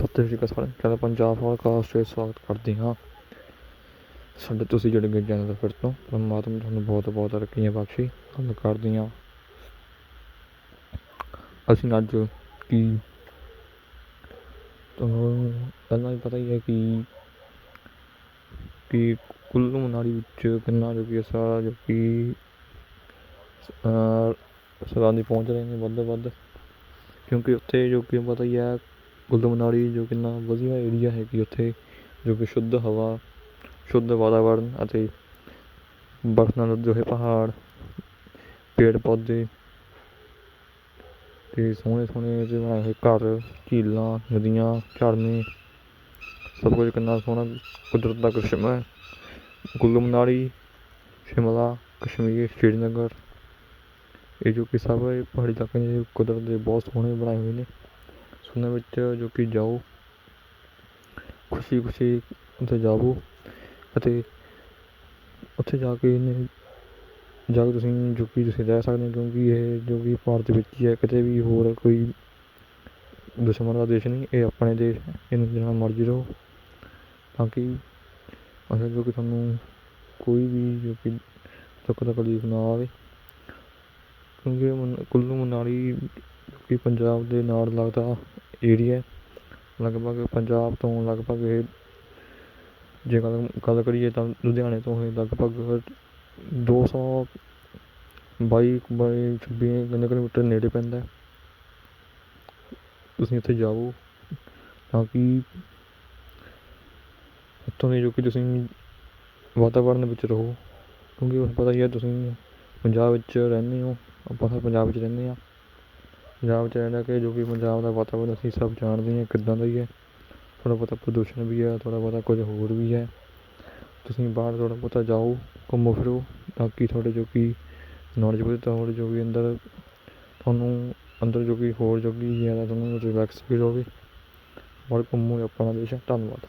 ਸਤਿ ਸ਼੍ਰੀ ਅਕਾਲ ਸਾਰਿਆਂ ਨੂੰ ਪੰਜਾਬ ਪੋਡਕਾਸਟ ਵਿੱਚ ਸਵਾਗਤ ਕਰਦੇ ਹਾਂ। ਸਾਡੇ ਤੁਸੀਂ ਜਿਹੜੇ ਗਏ ਚੈਨਲ ਫਿਰ ਤੋਂ, ਪਰਮਾਤਮਾ ਤੁਹਾਨੂੰ ਬਹੁਤ ਬਹੁਤ ਰੱਖੀਆਂ ਬਖਸ਼ੀ। ਗੱਲ ਕਰਦੀ ਹਾਂ। ਅਸੀਂ ਅੱਜ ਕੀ ਤੁਹਾਨੂੰ ਪਹਿਲਾਂ ਹੀ ਪਤਾ ਹੀ ਹੈ ਕਿ ਕਿ ਕੁੱਲੂ ਮਨਾਲੀ ਵਿੱਚ ਕਿੰਨਾ ਜੋ ਕਿ ਸਾਰਾ ਜੋ ਕਿ ਸੈਲਾਨੀ ਪਹੁੰਚ ਰਹੇ ਨੇ ਵੱਧ ਤੋਂ ਵੱਧ। ਕਿਉਂਕਿ ਉੱਥੇ ਜੋ ਕਿ ਪਤਾ ਹੀ ਹੈ ਕੁੱਲੂ ਮਨਾਲੀ, ਜੋ ਕਿੰਨਾ ਵਧੀਆ ਏਰੀਆ ਹੈਗੀ ਉੱਥੇ, ਜੋ ਕਿ ਸ਼ੁੱਧ ਹਵਾ, ਸ਼ੁੱਧ ਵਾਤਾਵਰਨ ਅਤੇ ਬਰਫ਼ ਨਾਲ ਲੱਦੇ ਹੋਏ ਪਹਾੜ, ਪੇੜ ਪੌਦੇ ਅਤੇ ਸੋਹਣੇ ਸੋਹਣੇ ਜਿਹੇ ਬਣਾਏ ਹੋਏ ਘਰ, ਝੀਲਾਂ, ਨਦੀਆਂ, ਝਰਨੇ, ਸਭ ਕੁਝ ਕਿੰਨਾ ਸੋਹਣਾ ਕੁਦਰਤ ਦਾ ਕਰਿਸ਼ਮਾ ਹੈ। ਕੁੱਲੂ ਮਨਾਲੀ, ਸ਼ਿਮਲਾ, ਕਸ਼ਮੀਰ, ਸ਼੍ਰੀਨਗਰ, ਇਹ ਜੋ ਕਿ ਸਭ ਇਹ ਪਹਾੜੀ ਇਲਾਕੇ ਨੇ ਕੁਦਰਤ ਦੇ ਬਹੁਤ ਸੋਹਣੇ ਬਣਾਏ ਹੋਏ ਨੇ। ਉਹਨਾਂ ਵਿੱਚ ਜੋ ਕਿ ਜਾਓ ਖੁਸ਼ੀ ਖੁਸ਼ੀ ਉੱਥੇ ਜਾਵੋ ਅਤੇ ਉੱਥੇ ਜਾ ਕੇ ਨੇ ਜਾ ਕੇ ਤੁਸੀਂ, ਜੋ ਕਿ ਤੁਸੀਂ ਰਹਿ ਸਕਦੇ ਹੋ, ਕਿਉਂਕਿ ਇਹ ਜੋ ਕਿ ਭਾਰਤ ਵਿੱਚ ਹੀ ਹੈ, ਕਿਤੇ ਵੀ ਹੋਰ ਕੋਈ ਦੁਸ਼ਮਣ ਦਾ ਦੇਸ਼ ਨਹੀਂ, ਇਹ ਆਪਣੇ ਦੇਸ਼ ਹੈ, ਇਹਨੂੰ ਜਿੰਨਾ ਮਰਜ਼ੀ ਰਹੋ, ਤਾਂ ਕਿ ਅਸਲ ਜੋ ਕਿ ਤੁਹਾਨੂੰ ਕੋਈ ਵੀ ਜੋ ਕਿ ਦੁੱਖ ਤਕਲੀਫ ਨਾ ਆਵੇ, ਕਿਉਂਕਿ ਮਨ- ਕੁੱਲੂ ਮਨਾਲੀ ਕਿ ਪੰਜਾਬ ਦੇ ਨਾਲ ਲੱਗਦਾ ਏਰੀਆ ਲਗਭਗ ਪੰਜਾਬ ਤੋਂ ਲਗਭਗ ਇਹ ਜੇ ਗੱਲ ਗੱਲ ਕਰੀਏ ਤਾਂ ਲੁਧਿਆਣੇ ਤੋਂ ਇਹ ਲਗਭਗ ਦੋ ਸੌ ਬਾਈ ਬਾਈ ਛੱਬੀ ਕਿੰਨੇ ਕਿਲੋਮੀਟਰ ਨੇੜੇ ਪੈਂਦਾ ਤੁਸੀਂ ਉੱਥੇ ਜਾਓ ਤਾਂ ਕਿ ਉੱਥੋਂ ਦੇ ਜੋ ਕਿ ਤੁਸੀਂ ਵਾਤਾਵਰਨ ਵਿੱਚ ਰਹੋ, ਕਿਉਂਕਿ ਤੁਹਾਨੂੰ ਪਤਾ ਹੀ ਹੈ ਤੁਸੀਂ ਪੰਜਾਬ ਵਿੱਚ ਰਹਿੰਦੇ ਹੋ, ਆਪਾਂ ਤਾਂ ਪੰਜਾਬ ਵਿੱਚ ਰਹਿੰਦੇ ਹਾਂ। ਪੰਜਾਬ 'ਚ ਰਹਿ ਰਹਿਣਾ ਕਿ ਜੋ ਕਿ ਪੰਜਾਬ ਦਾ ਵਾਤਾਵਰਨ ਅਸੀਂ ਸਭ ਜਾਣਦੇ ਹਾਂ ਕਿੱਦਾਂ ਦਾ ਹੀ ਹੈ। ਥੋੜ੍ਹਾ ਬਹੁਤਾ ਪ੍ਰਦੂਸ਼ਣ ਵੀ ਹੈ, ਥੋੜ੍ਹਾ ਬਹੁਤਾ ਕੁਝ ਹੋਰ ਵੀ ਹੈ। ਤੁਸੀਂ ਬਾਹਰ ਥੋੜ੍ਹਾ ਬਹੁਤਾ ਜਾਓ, ਘੁੰਮੋ ਫਿਰੋ, ਤਾਂ ਕਿ ਤੁਹਾਡੇ ਜੋ ਕਿ ਨੌਲੇਜ ਵਧੇ ਤੁਹਾਡੇ ਜੋ ਵੀ ਅੰਦਰ ਤੁਹਾਨੂੰ ਅੰਦਰ ਜੋ ਕਿ ਹੋਰ ਜੋ ਕਿ ਜ਼ਿਆਦਾ ਤੁਹਾਨੂੰ ਰਿਲੈਕਸ ਫੀਲ ਹੋਵੇ ਔਰ ਘੁੰਮੋ, ਆਪਣਾ ਦੇਸ਼ ਹੈ। ਧੰਨਵਾਦ।